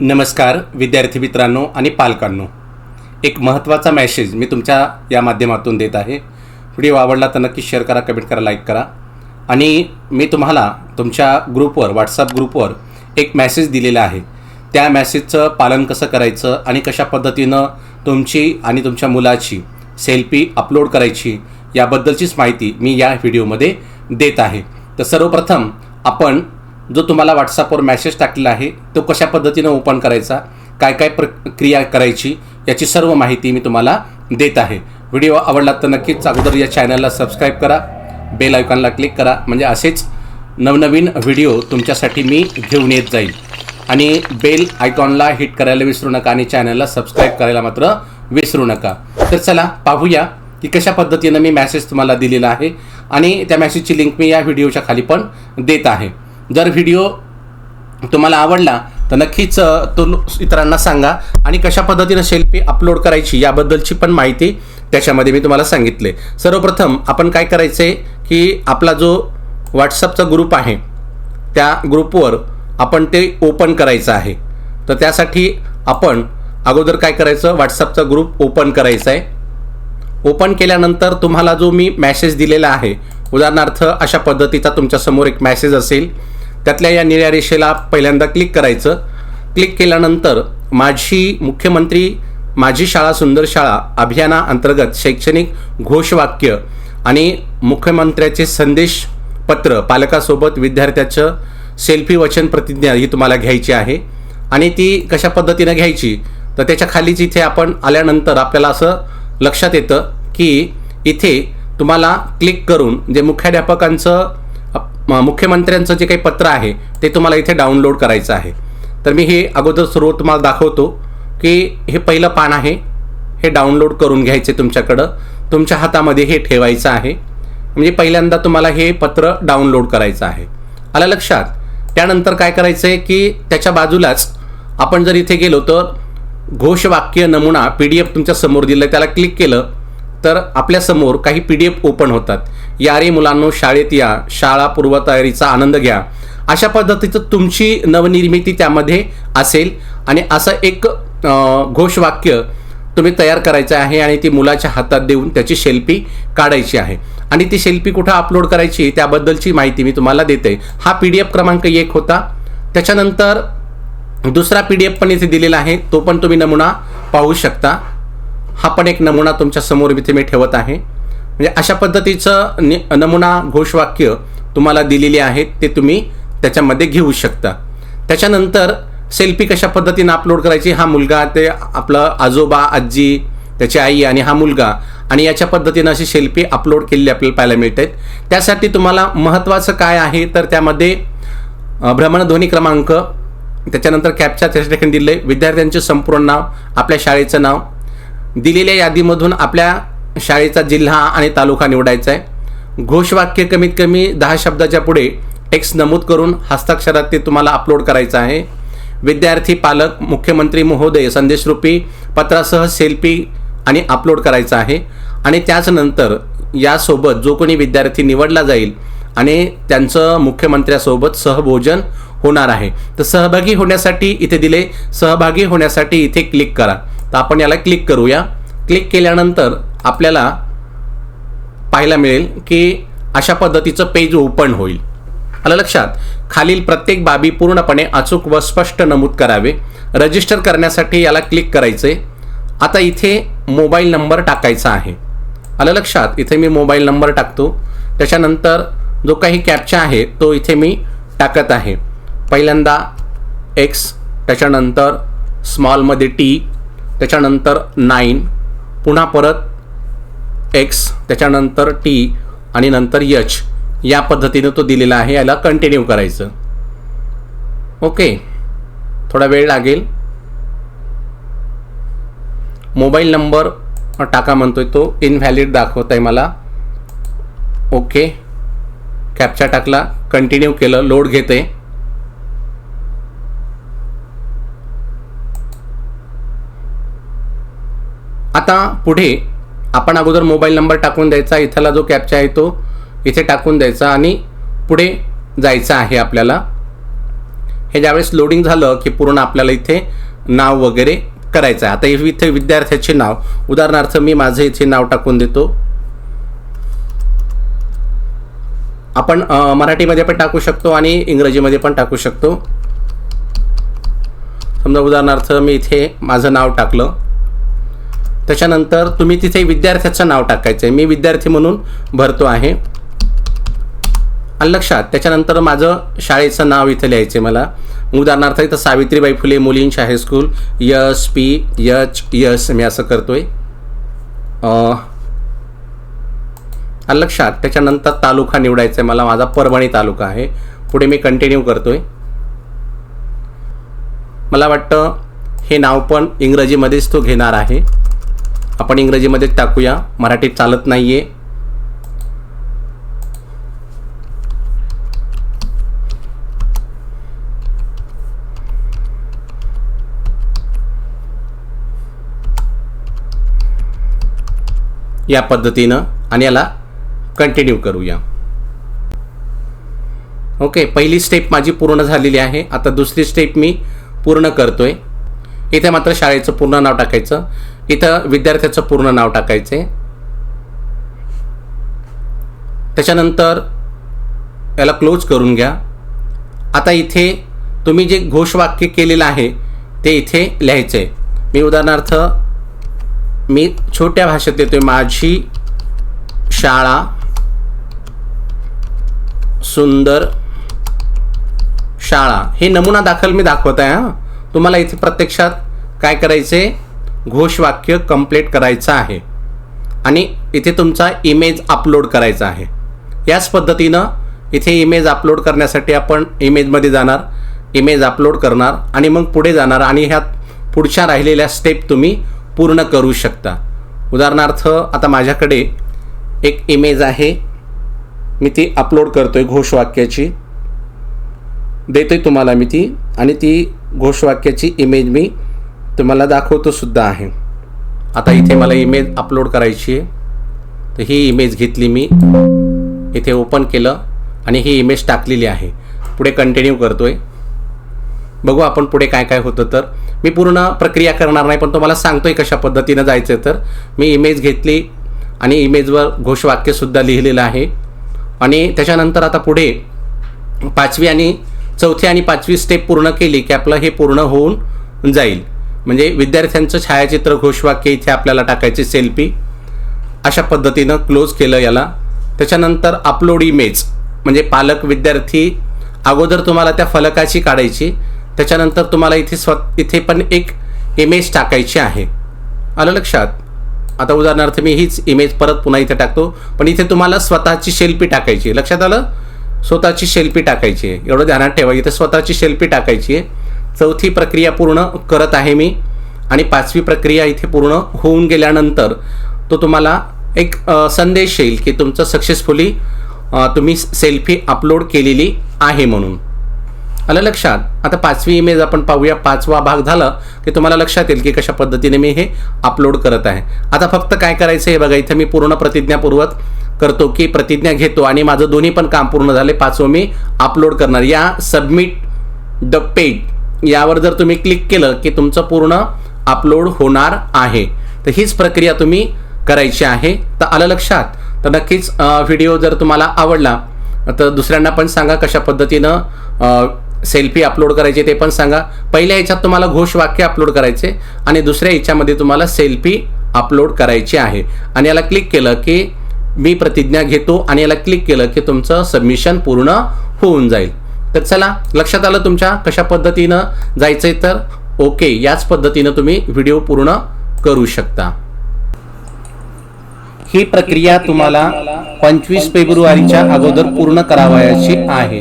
नमस्कार विद्यार्थी मित्रांनो आणि पालकांनो. एक महत्त्वाचा मॅसेज मी तुमच्या या माध्यमातून देत आहे. व्हिडिओ आवडला तर नक्की शेअर करा कमेंट करा लाईक करा. आणि मी तुम्हाला तुमच्या ग्रुपवर व्हॉट्सअप ग्रुपवर एक मॅसेज दिलेला आहे. त्या मॅसेजचं पालन कसं करायचं आणि कशा पद्धतीनं तुमची आणि तुमच्या मुलाची सेल्फी अपलोड करायची याबद्दलचीच माहिती मी या व्हिडिओमध्ये देत आहे. तर सर्वप्रथम आपण जो तुम्हाला व्हॉट्सअपवर मॅसेज टाकलेला आहे तो कशा पद्धतीनं ओपन करायचा काय काय प्रक्रिया करायची याची सर्व माहिती मी तुम्हाला देत आहे. व्हिडिओ आवडला तर नक्कीच अगोदर या चॅनलला सबस्क्राईब करा बेल आयकॉनला क्लिक करा म्हणजे असेच नवनवीन व्हिडिओ तुमच्यासाठी मी घेऊन येत जाईल आणि बेल आयकॉनला हिट करायला विसरू नका आणि चॅनलला सबस्क्राईब करायला मात्र विसरू नका. तर चला पाहूया की कशा पद्धतीनं मी मॅसेज तुम्हाला दिलेला आहे. आणि त्या मॅसेजची लिंक मी या व्हिडिओच्या खाली पण देत आहे. जर व्हिडिओ तुम्हाला आवडला तर नक्कीच तो इतरांना सांगा आणि कशा पद्धतीनं सेल्फी अपलोड करायची याबद्दलची पण माहिती त्याच्यामध्ये मी तुम्हाला सांगितले. सर्वप्रथम आपण काय करायचं आहे की आपला जो व्हॉट्सअपचा ग्रुप आहे त्या ग्रुपवर आपण ते ओपन करायचं आहे. तर त्यासाठी आपण अगोदर काय करायचं व्हॉट्सअपचा ग्रुप ओपन करायचा आहे. ओपन केल्यानंतर तुम्हाला जो मी मॅसेज दिलेला आहे उदाहरणार्थ अशा पद्धतीचा तुमच्यासमोर एक मॅसेज असेल त्यातल्या या निळ्या रेषेला पहिल्यांदा क्लिक करायचं. क्लिक केल्यानंतर माझी मुख्यमंत्री माझी शाळा सुंदर शाळा अभियानाअंतर्गत शैक्षणिक घोषवाक्य आणि मुख्यमंत्र्याचे संदेश पत्र पालकासोबत विद्यार्थ्याचं सेल्फी वचन प्रतिज्ञा ही तुम्हाला घ्यायची आहे. आणि ती कशा पद्धतीनं घ्यायची? तर त्याच्या खालीच इथे आपण आल्यानंतर आपल्याला असं लक्षात येतं की इथे तुम्हाला क्लिक करून जे मुख्याध्यापकांचं मुख्यमंत्र्यांचं जे काही पत्र आहे ते तुम्हाला इथे डाउनलोड करायचं आहे. तर मी हे अगोदर सर्व तुम्हाला दाखवतो की हे पहिलं पान आहे हे डाउनलोड करून घ्यायचे तुमच्याकडं. तुमच्या हातामध्ये हे ठेवायचं आहे. म्हणजे पहिल्यांदा तुम्हाला हे पत्र डाउनलोड करायचं आहे. आलं लक्षात? त्यानंतर काय करायचं आहे की त्याच्या बाजूलाच आपण जर इथे गेलो तर घोषवाक्य नमुना पी डी एफ तुमच्यासमोर दिलं त्याला क्लिक केलं तर आपल्यासमोर काही पी डी एफ ओपन होतात. या रे मुलांनो शाळेत या. शाळा पूर्वतयारीचा आनंद घ्या. अशा पद्धतीचं तुमची नवनिर्मिती त्यामध्ये असेल. आणि असं एक घोषवाक्य तुम्ही तयार करायचं आहे आणि ती मुलाच्या हातात देऊन त्याची शेल्फी काढायची आहे. आणि ती शेल्फी कुठं अपलोड करायची त्याबद्दलची माहिती मी तुम्हाला देते. हा पी डी एफ क्रमांक एक होता. त्याच्यानंतर दुसरा पी डी एफ पण इथे दिलेला आहे. तो पण तुम्ही नमुना पाहू शकता. हा पण एक नमुना तुमच्यासमोर इथे मी ठेवत आहे. म्हणजे अशा पद्धतीचं नि नमुना घोषवाक्य तुम्हाला दिलेली आहेत ते तुम्ही त्याच्यामध्ये घेऊ शकता. त्याच्यानंतर सेल्फी कशा पद्धतीनं अपलोड करायची हा मुलगा ते आपलं आजोबा आजी त्याची आई आणि हा मुलगा आणि याच्या पद्धतीनं अशी सेल्फी अपलोड केलेली आपल्याला पाहायला मिळते त्यासाठी तुम्हाला महत्त्वाचं काय आहे तर त्यामध्ये भ्रमणध्वनी क्रमांक त्याच्यानंतर कॅपच्या त्याच्या ठिकाणी दिले विद्यार्थ्यांचे संपूर्ण नाव आपल्या शाळेचं नाव दिलेल्या यादीमधून आपल्या शाळेचा जिल्हा आणि तालुका निवडायचा आहे. घोषवाक्य कमीत कमी दहा शब्दाच्या पुढे टेक्स्ट नमूद करून हस्ताक्षरात ते तुम्हाला अपलोड करायचं आहे. विद्यार्थी पालक मुख्यमंत्री महोदय संदेशरूपी पत्रासह सेल्फी आणि अपलोड करायचा आहे. आणि त्याचनंतर यासोबत जो कोणी विद्यार्थी निवडला जाईल आणि त्यांचं मुख्यमंत्र्यासोबत सहभोजन होणार आहे. तर सहभागी होण्यासाठी इथे दिले सहभागी होण्यासाठी इथे क्लिक करा. तर आपण याला क्लिक करूया. क्लिक केल्यानंतर आपल्याला पाहायला मिळेल की अशा पद्धतीचं पेज ओपन होईल. आलं लक्षात? खालील प्रत्येक बाबी पूर्णपणे अचूक व स्पष्ट नमूद करावे. रजिस्टर करण्यासाठी याला क्लिक करायचे आता इथे मोबाईल नंबर टाकायचा आहे. आलं लक्षात? इथे मी मोबाईल नंबर टाकतो. त्याच्यानंतर जो काही कॅपचा आहे तो इथे मी टाकत आहे. पहिल्यांदा एक्स त्याच्यानंतर स्मॉलमध्ये टी त्याच्यानंतर नाईन पुन्हा परत एक्स त्याच्यानंतर टी आणि नंतर यच या पद्धतीनं तो दिलेला आहे. याला कंटिन्यू करायचं. ओके थोडा वेळ लागेल. मोबाईल नंबर टाका म्हणतोय तो. इनव्हॅलिड दाखवत आहे मला. ओके कॅप्चा टाकला. कंटिन्यू केलं. लोड घेते. आता पुढे आपण अगोदर मोबाईल नंबर टाकून द्यायचा इथला जो कॅप्चा आहे तो इथे टाकून द्यायचा आणि पुढे जायचं आहे आपल्याला. हे ज्यावेळेस लोडिंग झालं की पूर्ण आपल्याला इथे नाव वगैरे करायचं आहे. आता इथे विद्यार्थ्याचे नाव. उदाहरणार्थ मी माझं इथे नाव टाकून देतो. आपण मराठीमध्ये पण टाकू शकतो आणि इंग्रजीमध्ये पण टाकू शकतो. समजा उदाहरणार्थ मी इथे माझं नाव टाकलं. त्याच्यानंतर तुम्ही तिथे विद्यार्थ्याचं नाव टाकायचं आहे मी विद्यार्थी म्हणून भरतो आहे. आणि लक्षात त्याच्यानंतर माझं शाळेचं नाव इथं लिहायचं आहे मला. उदाहरणार्थ इथं सावित्रीबाई फुले मुलींच्या high school S P H S मी असं करतोय. आहे आलं लक्षात त्याच्यानंतर तालुका निवडायचा आहे मला. माझा परभणी तालुका आहे. पुढे मी कंटिन्यू करतोय. मला वाटतं हे नाव पण इंग्रजीमध्येच तो घेणार आहे. आपण इंग्रजीमध्येच टाकूया. मराठीत चालत नाहीये. या पद्धतीनं आणि याला कंटिन्यू करूया. ओके पहिली स्टेप माझी पूर्ण झालेली आहे. आता दुसरी स्टेप मी पूर्ण करतोय. इथे मात्र शाळेचं पूर्ण नाव टाकायचं. इथं विद्यार्थ्याचं पूर्ण नाव टाकायचे त्याच्यानंतर याला क्लोज करून घ्या. आता इथे तुम्ही जे घोषवाक्य केलेलं आहे ते इथे लिहायचं आहे मी उदाहरणार्थ मी छोट्या भाषेत देतोय माझी शाळा सुंदर शाळा. हे नमुना दाखल मी दाखवत आहे हां. तुम्हाला इथे प्रत्यक्षात काय करायचे घोषवाक्य कंप्लीट करायचं आहे. आणि इथे तुमचा इमेज अपलोड करायचा आहे. याच पद्धतीनं इथे इमेज अपलोड करण्यासाठी आपण इमेजमध्ये जाणार इमेज अपलोड करणार आणि मग पुढे जाणार आणि ह्यात पुढच्या राहिलेल्या स्टेप तुम्ही पूर्ण करू शकता. उदाहरणार्थ आता माझ्याकडे एक इमेज आहे. मी ती अपलोड करतो आहे घोषवाक्याची. देतो आहे तुम्हाला मी ती आणि ती घोषवाक्याची इमेज मी तुम्हाला दाखवतो सुद्धा आहे. आता इथे मला इमेज अपलोड करायची आहे. तर ही इमेज घेतली मी. इथे ओपन केलं आणि ही इमेज टाकलेली आहे. पुढे कंटिन्यू करतोय. बघू आपण पुढे काय काय होतं तर. मी पूर्ण प्रक्रिया करणार नाही पण तुम्हाला सांगतोय कशा पद्धतीनं जायचं तर. मी इमेज घेतली आणि इमेजवर घोषवाक्यसुद्धा लिहिलेलं आहे. आणि त्याच्यानंतर आता पुढे पाचवी आणि चौथी आणि पाचवी स्टेप पूर्ण केली की आपलं हे पूर्ण होऊन जाईल. म्हणजे विद्यार्थ्यांचं छायाचित्र घोषवाक्य इथे आपल्याला टाकायचे सेल्फी अशा पद्धतीनं क्लोज केलं याला. त्याच्यानंतर अपलोड इमेज म्हणजे पालक विद्यार्थी अगोदर तुम्हाला त्या फलकाची काढायची त्याच्यानंतर तुम्हाला इथे स्व इथे पण एक इमेज टाकायची आहे. आलं लक्षात? आता उदाहरणार्थ मी हीच इमेज परत पुन्हा इथे टाकतो पण इथे तुम्हाला स्वतःची शेल्फी टाकायची आहे. लक्षात आलं? स्वतःची शेल्फी टाकायची आहे. एवढं ध्यानात ठेवा इथे स्वतःची शेल्फी टाकायची आहे. चौथी प्रक्रिया पूर्ण करत आहे मी आणि पाचवी प्रक्रिया इथे पूर्ण होऊन गेल्यानंतर तो तुम्हाला एक संदेश येईल की तुमचं सक्सेसफुली तुम्ही सेल्फी अपलोड केलेली आहे म्हणून. आलं लक्षात? आता पाचवी इमेज आपण पाहूया. पाचवा भाग झाला की तुम्हाला लक्षात येईल की कशा पद्धतीने मी हे अपलोड करत आहे. आता फक्त काय करायचं हे बघा इथं मी पूर्ण प्रतिज्ञापूर्वक करतो की प्रतिज्ञा घेतो आणि माझं दोन्ही पण काम पूर्ण झाले. पाचवं मी अपलोड करणार. या सबमिट द पेज यावर जर तुम्ही क्लिक केलं की तुमचं पूर्ण अपलोड होणार आहे तर हीच प्रक्रिया तुम्ही करायची आहे. तर आलं लक्षात? तर नक्कीच व्हिडिओ जर तुम्हाला आवडला तर दुसऱ्यांना पण सांगा कशा पद्धतीनं सेल्फी अपलोड करायचे ते पण सांगा. पहिल्या ह्याच्यात तुम्हाला घोषवाक्य अपलोड करायचे आणि दुसऱ्या ह्याच्यामध्ये तुम्हाला सेल्फी अपलोड करायची आहे. आणि याला क्लिक केलं की मी प्रतिज्ञा घेतो आणि याला क्लिक केलं की तुमचं सबमिशन पूर्ण होऊन जाईल. तर चला लक्षात आलं तुमच्या कशा पद्धतीनं जायचंय तर? ओके याच पद्धतीनं तुम्ही व्हिडिओ पूर्ण करू शकता. ही प्रक्रिया तुम्हाला पंचवीस फेब्रुवारीच्या अगोदर पूर्ण करावयाची आहे.